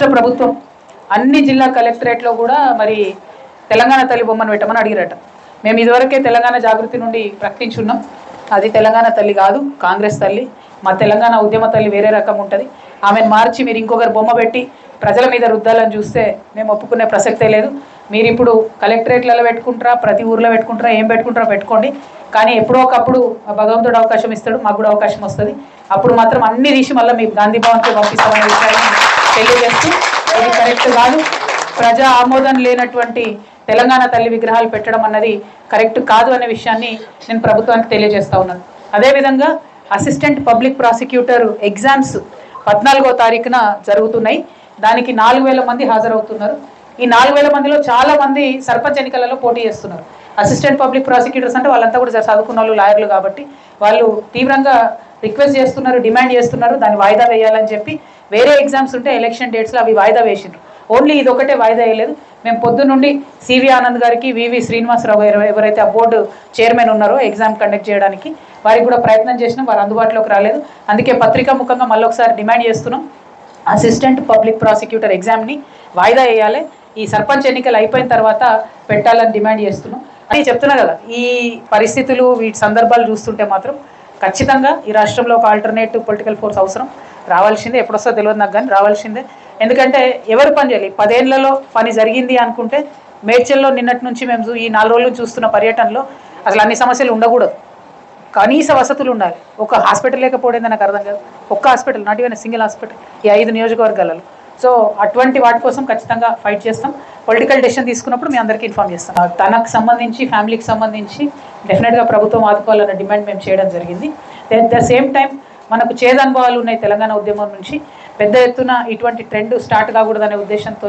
రాష్ట్ర ప్రభుత్వం అన్ని జిల్లా కలెక్టరేట్లో కూడా మరి తెలంగాణ తల్లి బొమ్మను పెట్టమని అడిగిరట. మేము ఇదివరకే తెలంగాణ జాగృతి నుండి ప్రకటించున్నాం. అది తెలంగాణ తల్లి కాదు కాంగ్రెస్ తల్లి. మా తెలంగాణ ఉద్యమ తల్లి వేరే రకం ఉంటుంది. ఆమెను మార్చి మీరు ఇంకొకరు బొమ్మ పెట్టి ప్రజల మీద రుద్దాలని చూస్తే మేము ఒప్పుకునే ప్రసక్తే లేదు. మీరు ఇప్పుడు కలెక్టరేట్లలో పెట్టుకుంటారా ప్రతి ఊర్లో పెట్టుకుంటారా ఏం పెట్టుకుంటారా పెట్టుకోండి. కానీ ఎప్పుడో ఒకప్పుడు ఆ భగవంతుడు అవకాశం ఇస్తాడు మాకు కూడా అవకాశం వస్తుంది. అప్పుడు మాత్రం అన్ని తీసి మళ్ళీ మీకు గాంధీ భవన్కి పంపిస్తామని విషయాన్ని తెలియజేస్తూ ఇది కరెక్ట్ కాదు. ప్రజా ఆమోదం లేనటువంటి తెలంగాణ తల్లి విగ్రహాలు పెట్టడం అన్నది కరెక్ట్ కాదు అనే విషయాన్ని నేను ప్రభుత్వానికి తెలియజేస్తా ఉన్నాను. అదేవిధంగా అసిస్టెంట్ పబ్లిక్ ప్రాసిక్యూటర్ ఎగ్జామ్స్ పద్నాలుగో తారీఖున జరుగుతున్నాయి. దానికి నాలుగు వేల మంది హాజరవుతున్నారు. ఈ నాలుగు వేల మందిలో చాలా మంది సర్పంచ్ ఎన్నికలలో పోటీ చేస్తున్నారు. అసిస్టెంట్ పబ్లిక్ ప్రాసిక్యూటర్స్ అంటే వాళ్ళంతా కూడా చదువుకున్న వాళ్ళు లాయర్లు కాబట్టి వాళ్ళు తీవ్రంగా రిక్వెస్ట్ చేస్తున్నారు డిమాండ్ చేస్తున్నారు దాన్ని వాయిదా వేయాలని చెప్పి వేరే ఎగ్జామ్స్ ఉంటే ఎలక్షన్ డేట్స్లో అవి వాయిదా వేసిండ్రు. ఓన్లీ ఇది ఒకటే వాయిదా వేయలేదు. మేము పొద్దు నుండి సివి ఆనంద్ గారికి వివి శ్రీనివాసరావు గారు ఎవరైతే ఆ బోర్డు చైర్మన్ ఉన్నారో ఎగ్జామ్ కండక్ట్ చేయడానికి వారికి కూడా ప్రయత్నం చేసినాం వారు అందుబాటులోకి రాలేదు. అందుకే పత్రికా ముఖంగా మళ్ళీ ఒకసారి డిమాండ్ చేస్తున్నాం అసిస్టెంట్ పబ్లిక్ ప్రాసిక్యూటర్ ఎగ్జామ్ని వాయిదా వేయాలి. ఈ సర్పంచ్ ఎన్నికలు అయిపోయిన తర్వాత పెట్టాలని డిమాండ్ చేస్తున్నాం. అని చెప్తున్నా కదా ఈ పరిస్థితులు వీటి సందర్భాలు చూస్తుంటే మాత్రం ఖచ్చితంగా ఈ రాష్ట్రంలో ఒక ఆల్టర్నేటివ్ పొలిటికల్ ఫోర్స్ అవసరం. రావాల్సిందే ఎప్పుడొస్తో తెలియదు నాకు కానీ రావాల్సిందే. ఎందుకంటే ఎవరు పని చేయాలి? పదేళ్ళలో పని జరిగింది అనుకుంటే మేడ్చల్లో నిన్నటి నుంచి మేము చూ- ఈ నాలుగు రోజులు చూస్తున్న పర్యటనలో అసలు అన్ని సమస్యలు ఉండకూడదు. కనీస వసతులు ఉండాలి. ఒక హాస్పిటల్ లేకపోవడం నాకు అర్థం కాదు. ఒక్క hospital not even single hospital. ఈ ఐదు నియోజకవర్గాలలో. సో అటువంటి వాటి కోసం ఖచ్చితంగా ఫైట్ చేస్తాం. పొలిటికల్ డెసిషన్ తీసుకున్నప్పుడు మీ అందరికీ ఇన్ఫామ్ చేస్తాం. తనకు సంబంధించి ఫ్యామిలీకి సంబంధించి డెఫినెట్గా ప్రభుత్వం ఆదుకోవాలన్న డిమాండ్ మేము చేయడం జరిగింది. అట్ ద సేమ్ టైం మనకు చేదనుభవాలు ఉన్నాయి తెలంగాణ ఉద్యమం నుంచి. పెద్ద ఎత్తున ఇటువంటి ట్రెండ్ స్టార్ట్ కాకూడదనే ఉద్దేశంతో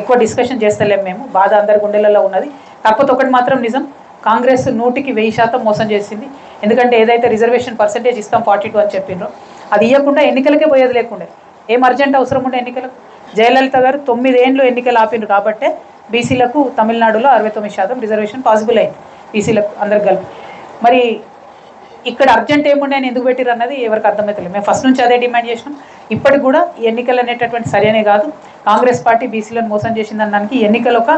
ఎక్కువ డిస్కషన్ చేస్తలేం మేము. బాధ అందరి గుండెలలో ఉన్నది. కాకపోతే ఒకటి మాత్రం నిజం. కాంగ్రెస్ నూటికి వెయ్యి శాతం మోసం చేసింది. ఎందుకంటే ఏదైతే రిజర్వేషన్ పర్సెంటేజ్ ఇస్తాం ఫార్టీ టూ అని చెప్పిండ్రో అది ఇవ్వకుండా ఎన్నికలకే పోయేది లేకుండే. ఏం అర్జెంట్ అవసరం ఉండే ఎన్నికలకు? జయలలిత గారు తొమ్మిదేండ్లు ఎన్నికలు ఆపిండ్రు కాబట్టే బీసీలకు తమిళనాడులో అరవై తొమ్మిది శాతం రిజర్వేషన్ పాసిబుల్ అయింది. బీసీలకు అందరికి కలిపి. మరి ఇక్కడ అర్జెంట్ ఏముండే అని ఎందుకు పెట్టిరు అన్నది ఎవరికి అర్థమవుతలేదు మేము ఫస్ట్ నుంచి అదే డిమాండ్ చేసినాం. ఇప్పటికి కూడా ఈ ఎన్నికలు అనేటటువంటి సరైనవి కాదు. కాంగ్రెస్ పార్టీ బీసీలను మోసం చేసింది దానికి ఎన్నికలు ఒక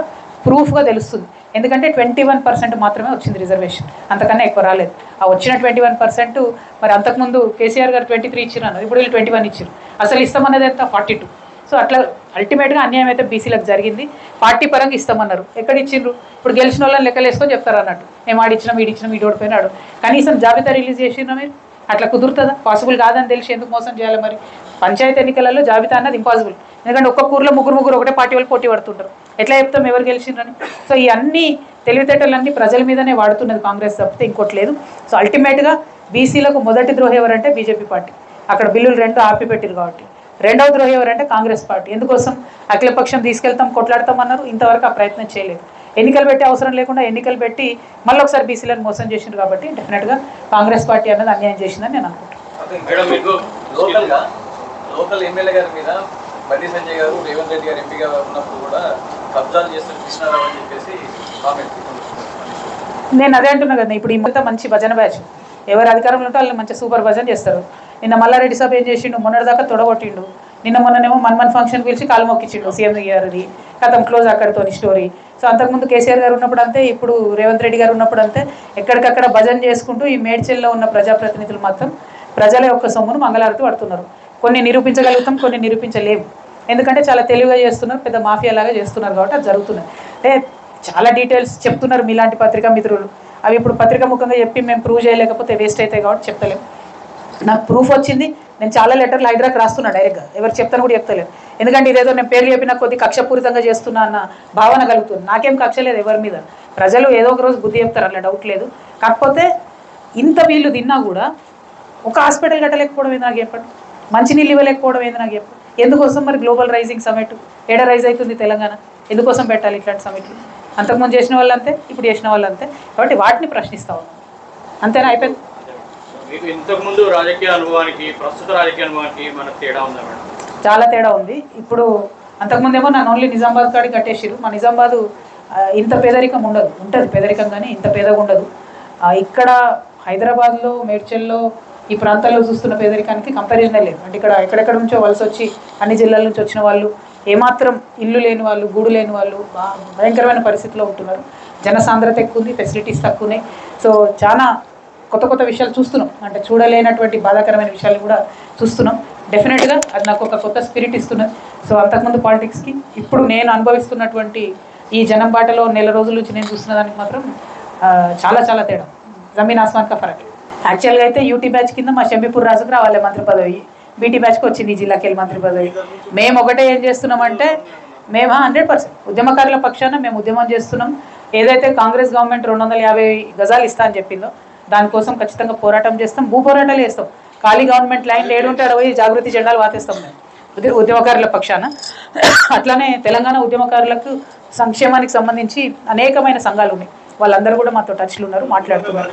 ప్రూఫ్గా తెలుస్తుంది. ఎందుకంటే ట్వంటీ వన్ పర్సెంట్ మాత్రమే వచ్చింది రిజర్వేషన్. అంతకన్నా ఎక్కువ రాలేదు. ఆ వచ్చిన ట్వంటీ వన్ పర్సెంట్ మరి అంతకుముందు కేసీఆర్ గారు ట్వంటీ త్రీ ఇచ్చారు అన్నారు. ఇప్పుడు వీళ్ళు ట్వంటీ వన్ ఇచ్చారు అసలు ఇస్తామన్నది ఎంత? Forty two. సో అట్లా అల్టిమేట్గా అన్యాయం అయితే బీసీలకు జరిగింది. పార్టీ పరంగా ఇస్తామన్నారు. ఎక్కడ ఇచ్చిండ్రు ఇప్పుడు గెలిచిన వాళ్ళని లెక్కలేసుకొని చెప్తారు అన్నట్టు. మేము ఆడిచ్చినాం వీడిచ్చినాం వీడి ఓడిపోయినాడు కనీసం జాబితా రిలీజ్ చేసినా మీరు? అట్లా కుదురుతుందా? పాసిబుల్ కాదని తెలిసి ఎందుకు మోసం చేయాలి మరి? పంచాయతీ ఎన్నికలలో జాబితా అన్నది ఇంపాసిబుల్ ఎందుకంటే ఒక్క ఊర్లో ముగ్గురు ముగ్గురు ఒకటే పార్టీ వాళ్ళు పోటీ పడుతుంటారు. ఎట్లా చెప్తాం ఎవరు గెలిచిండ్రని? సో ఈ అన్ని తెలివితేటలన్నీ ప్రజల మీదనే వాడుతున్నది కాంగ్రెస్ తప్పితే ఇంకోటి లేదు. సో అల్టిమేట్గా బీసీలకు మొదటి ద్రోహ ఎవరంటే బీజేపీ పార్టీ. అక్కడ బిల్లులు రెండు ఆపిపెట్టారు కాబట్టి. రెండవ ద్రోహి ఎవరంటే కాంగ్రెస్ పార్టీ. ఎందుకోసం? అఖిలపక్షం తీసుకెళ్తాం కొట్లాడతాం అన్నారు. ఇంతవరకు ఆ ప్రయత్నం చేయలేదు. ఎన్నికలు పెట్టే అవసరం లేకుండా ఎన్నికలు పెట్టి మళ్ళీ ఒకసారి బీసీలను మోసం చేసిండ్రు కాబట్టి డెఫినెట్గా కాంగ్రెస్ పార్టీ అన్నది అన్యాయం చేసిందని నేను అనుకుంటున్నాను. మేడం మీకు లోకల్గా లోకల్ ఎమ్మెల్యే గారి మీద బండి సంజయ్ గారు రేవంత్ రెడ్డి గారు ఎంపీగా ఉన్నప్పుడు కూడా కబ్జాలు చేస్తున్న కృష్ణారావు అని చెప్పేసి కామెంట్ నేను అదే అంటున్నా కదా ఇప్పుడు ఈ మొత్తం మంచి భజన బ్యాచ్. ఎవరు అధికారంలో ఉంటే వాళ్ళు మంచి సూపర్ చేస్తారు. నిన్న మల్లారెడ్డి సభ ఏం చేసిండు? మొన్నటిదాకా తొడగొట్టిండు. నిన్న మొన్ననేమో మన్మన్ ఫంక్షన్ పిలిచి కాలు మొక్కిచ్చిండు సీఎం గారిది. కథం క్లోజ్ అక్కడితో స్టోరీ సో అంతకుముందు కేసీఆర్ గారు ఉన్నప్పుడు అంతే ఇప్పుడు రేవంత్ రెడ్డి గారు ఉన్నప్పుడు అంతే. ఎక్కడికక్కడ భజన చేసుకుంటూ ఈ మేడ్చెల్లో ఉన్న ప్రజాప్రతినిధులు మాత్రం ప్రజల యొక్క సొమ్మును మంగళారతి పడుతున్నారు. కొన్ని నిరూపించగలుగుతాం కొన్ని నిరూపించలేము ఎందుకంటే చాలా తెలివిగా చేస్తున్నారు పెద్ద మాఫియా లాగా చేస్తున్నారు కాబట్టి అది జరుగుతున్నది. అంటే చాలా డీటెయిల్స్ చెప్తున్నారు మీలాంటి పత్రికా మిత్రులు అవి ఇప్పుడు పత్రికా ముఖంగా చెప్పి మేము ప్రూవ్ చేయలేకపోతే వేస్ట్ అవుతాయి కాబట్టి చెప్తలేము నాకు ప్రూఫ్ వచ్చింది. నేను చాలా లెటర్లు హైదరాబాద్ రాస్తున్నా డైరెక్ట్గా ఎవరు చెప్తాను కూడా చెప్తలేదు ఎందుకంటే ఇదేదో నేను పేరు చెప్పిన కొద్ది కక్షపూరితంగా చేస్తున్నా అన్న భావన కలుగుతుంది. నాకేం కక్ష లేదు ఎవరి మీద. ప్రజలు ఏదో ఒక రోజు బుద్ధి చెప్తారు అట్లా డౌట్ లేదు. కాకపోతే ఇంత వీళ్ళు తిన్నా కూడా ఒక హాస్పిటల్ కట్టలేకపోవడం ఏంది నాకు చెప్పండి? మంచినీళ్ళు ఇవ్వలేకపోవడం ఏంది నాకు చెప్పండి? ఎందుకోసం మరి గ్లోబల్ రైజింగ్ సమిట్ ఏడ రైజ్ అవుతుంది తెలంగాణ? ఎందుకోసం పెట్టాలి ఇట్లాంటి సమిట్లు అంతకుముందు చేసిన వాళ్ళు అంతే ఇప్పుడు చేసిన వాళ్ళు అంతే కాబట్టి వాటిని ప్రశ్నిస్తా ఉన్నాం. అంతేనా అయిపోయింది? మీకు ఇంతకు ముందు రాజకీయ అనుభవానికి ప్రస్తుత రాజకీయ అనుభవానికి మనకు తేడా ఉందా మేడం? చాలా తేడా ఉంది. ఇప్పుడు అంతకుముందేమో నన్ను ఓన్లీ నిజామాబాద్ కాడికి కట్టేసిరు మా నిజామాబాదు ఇంత పేదరికం ఉండదు. ఉంటుంది పేదరికం కానీ ఇంత పేదగా ఉండదు. ఇక్కడ హైదరాబాద్లో మేడ్చల్లో ఈ ప్రాంతాల్లో చూస్తున్న పేదరికానికి కంపారిజనే లేదు. అంటే ఇక్కడ ఎక్కడెక్కడ నుంచో వలస వచ్చి అన్ని జిల్లాల నుంచి వచ్చిన వాళ్ళు ఏమాత్రం ఇల్లు లేని వాళ్ళు గూడు లేని వాళ్ళు భయంకరమైన పరిస్థితిలో ఉంటున్నారు. జనసాంద్రత ఎక్కువ ఉంది ఫెసిలిటీస్ తక్కువ ఉన్నాయి సో చాలా కొత్త కొత్త విషయాలు చూస్తున్నాం. అంటే చూడలేనటువంటి బాధాకరమైన విషయాలు కూడా చూస్తున్నాం. డెఫినెట్గా అది నాకు ఒక కొత్త స్పిరిట్ ఇస్తున్నది. సో అంతకుముందు పాలిటిక్స్కి ఇప్పుడు నేను అనుభవిస్తున్నటువంటి ఈ జనం బాటలో నెల రోజుల నుంచి నేను చూస్తున్న దానికి మాత్రం చాలా చాలా తేడా. జమీన్ ఆస్మాన్ కా ఫరక్ యాక్చువల్గా అయితే యూటీ బ్యాచ్ కింద మా షంబీపూర్ రాజుకు రావాలి మంత్రి పదవి. బీటీ బ్యాచ్కి వచ్చింది ఈ జిల్లాకి వెళ్ళి మంత్రి పదవి మేము ఒకటే ఏం చేస్తున్నామంటే మేము హండ్రెడ్ పర్సెంట్ ఉద్యమకారుల పక్షాన మేము ఉద్యమం చేస్తున్నాం. ఏదైతే కాంగ్రెస్ గవర్నమెంట్ రెండు వందల యాభై గజాలు ఇస్తా అని చెప్పిందో దానికోసం ఖచ్చితంగా పోరాటం చేస్తాం. భూ పోరాటాలు చేస్తాం. ఖాళీ గవర్నమెంట్ లైన్ ఏడు ఉంటే అరవై జాగృతి జెండాలు వాతేస్తాం మేము. ఉద్య- ఉద్యమకారుల పక్షాన. అట్లానే తెలంగాణ ఉద్యమకారులకు సంక్షేమానికి సంబంధించి అనేకమైన సంఘాలు ఉన్నాయి. వాళ్ళందరూ కూడా మాతో టచ్లు ఉన్నారు మాట్లాడుతున్నారు.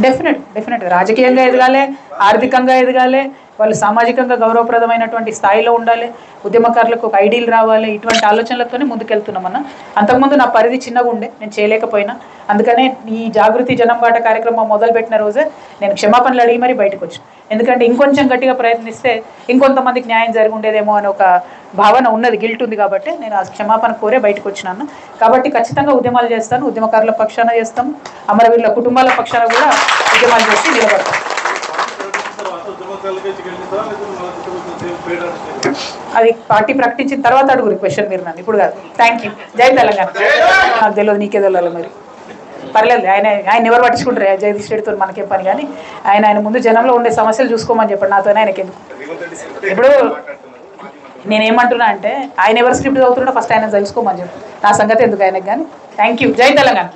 డెఫినెట్ డెఫినెట్ రాజకీయంగా ఎదగాలి. ఆర్థికంగా ఎదగాలి వాళ్ళు సామాజికంగా గౌరవప్రదమైనటువంటి స్థాయిలో ఉండాలి ఉద్యమకారులకు ఒక ఐడియల్ రావాలి ఇటువంటి ఆలోచనలతోనే ముందుకెళ్తున్నామన్న. అంతకుముందు నా పరిధి చిన్నగా ఉండే నేను చేయలేకపోయినా. అందుకనే ఈ జాగృతి జనం బాట కార్యక్రమం మొదలుపెట్టిన రోజే నేను క్షమాపణలు అడిగి మరీ బయటకు వచ్చాను ఎందుకంటే ఇంకొంచెం గట్టిగా ప్రయత్నిస్తే ఇంకొంతమందికి న్యాయం జరిగి ఉండేదేమో అని ఒక భావన ఉన్నది గిల్ట్ ఉంది కాబట్టి నేను ఆ క్షమాపణ కోరే బయటకు వచ్చినాను. కాబట్టి ఖచ్చితంగా ఉద్యమాలు చేస్తాను ఉద్యమకారుల పక్షాన చేస్తాం అమరవీరుల కుటుంబాల పక్షాన కూడా ఉద్యమాలు చేసి నిలబడతాం. అది పార్టీ ప్రకటించిన తర్వాత అడుగురు క్వశ్చన్ మీరు నన్ను. ఇప్పుడు కాదు. థ్యాంక్ యూ జై తెలంగాణ. నాకు తెలియదు నీకే తెలియాలి మరి. పర్లేదు ఆయన ఆయన ఎవరు పట్టించుకుంటారు? జగదీష్ రెడ్డితో మనకేం పని కానీ ఆయన ఆయన ముందు జనంలో ఉండే సమస్యలు చూసుకోమని చెప్పండి. నాతోనే ఆయనకి ఎందుకు? ఇప్పుడు నేనేమంటున్నా అంటే ఆయన ఎవరు స్క్రిప్ట్ చదువుతున్నాడో ఫస్ట్ ఆయన తెలుసుకోమని చెప్పు. నా సంగతి ఎందుకు ఆయనకు కానీ? థ్యాంక్ యూ జై తెలంగాణ.